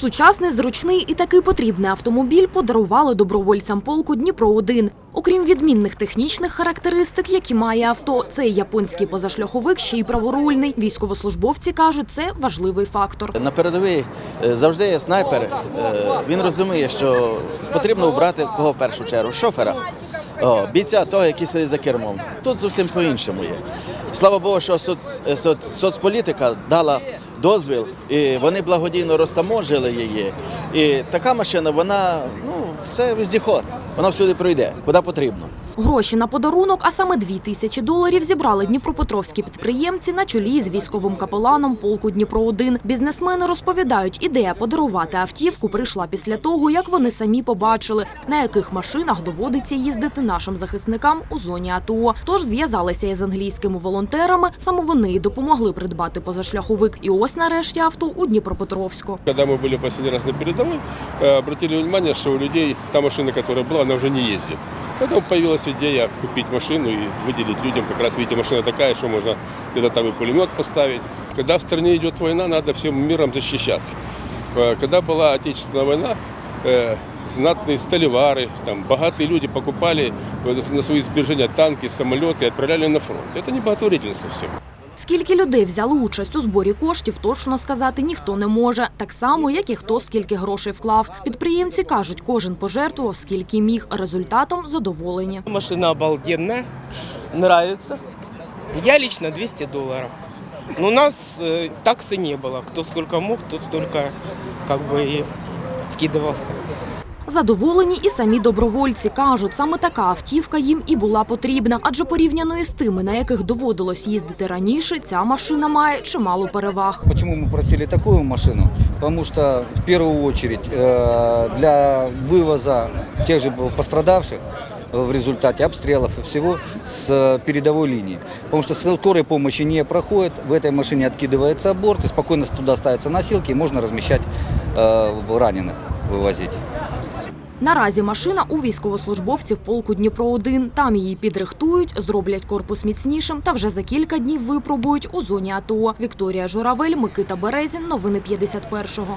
Сучасний, зручний і такий потрібний автомобіль подарували добровольцям полку Дніпро-1. Окрім відмінних технічних характеристик, які має авто, цей японський позашляховик ще й праворульний. Військовослужбовці кажуть, це важливий фактор. На передовій е, завжди є снайпер. Е, Він розуміє, що потрібно обрати кого в першу чергу шофера, бійця того, який сидить за кермом. Тут зовсім по-іншому є. Слава Богу, що соц, е, соц, соцполітика дала дозвіл, і вони благодійно розтаможили її. І така машина, вона ну це вездіход. Вона всюди пройде, куди потрібно. Гроші на подарунок, а саме дві тисячі доларів, зібрали дніпропетровські підприємці на чолі з військовим капеланом полку Дніпро-1. Бізнесмени розповідають, ідея подарувати автівку прийшла після того, як вони самі побачили, на яких машинах доводиться їздити нашим захисникам у зоні АТО. Тож зв'язалися із англійськими волонтерами. Саме вони й допомогли придбати позашляховик. І ось нарешті авто у Дніпропетровську. Когда мы были последний раз на передовой, э, обратили внимание, что у людей та машина, которая была, она уже не ездит. Поэтому появилась идея купить машину и выделить людям. Как раз, видите, машина такая, что можно где-то там и пулемет поставить. Когда в стране идет война, надо всем миром защищаться. Э, Когда была Отечественная война, э, знатные столевары, там, богатые люди покупали э, на свои сбережения танки, самолеты и отправляли на фронт. Это не благотворительность все. Скільки людей взяли участь у зборі коштів, точно сказати ніхто не може. Так само, як і хто скільки грошей вклав. Підприємці кажуть, кожен пожертвував скільки міг. Результатом задоволені. Машина обалденная, нравится. Я лично 200 долларов. Но у нас э, таксы не было. Кто сколько мог, тот столько как бы и скидывался. Задоволені і самі добровольці кажуть, саме така автівка їм і була потрібна, адже порівняно із тими, на яких доводилось їздити раніше, ця машина має чимало переваг. Почему мы просили такую машину? Потому что в первую очередь э, для вывоза тех же пострадавших в результате обстрелов и всего с передовой линии. Потому что скорой помощи не проходит, в этой машине откидывается борт, и спокойно туда ставятся носилки, и можно размещать э, раненых, вывозить. Наразі машина у військовослужбовців полку Дніпро-1. Там її підрихтують, зроблять корпус міцнішим та вже за кілька днів випробують у зоні АТО. Вікторія Журавель, Микита Березін. Новини 51-го.